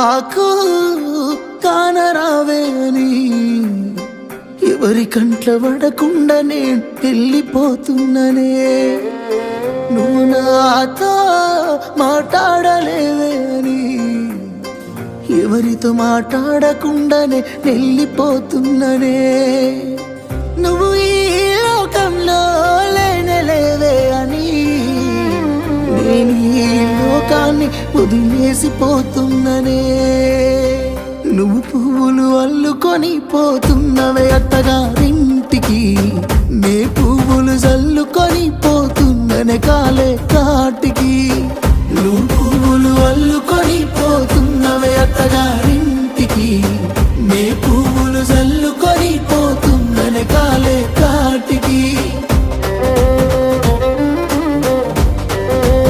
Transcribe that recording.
నాకు కానరావే అని ఎవరి కంట్ల పడకుండా నేను వెళ్ళిపోతున్ననే. నువ్వు నాతో మాట్లాడలేవేని ఎవరితో మాట్లాడకుండానే వెళ్ళిపోతున్ననే. నువ్వు ఈ లోకంలో లేనలేవే అని. నేను ఈ లోకాన్ని వదిలేసిపోతున్ననే. పువ్వులు అల్లుకొని పోతున్నవే అత్తగారింటికి. నే పువ్వులు చల్లుకొని పోతున్ననే కాలే కాటికి. నువ్వు పువ్వులు అల్లుకొని పోతున్నవే అత్తగారింటికి.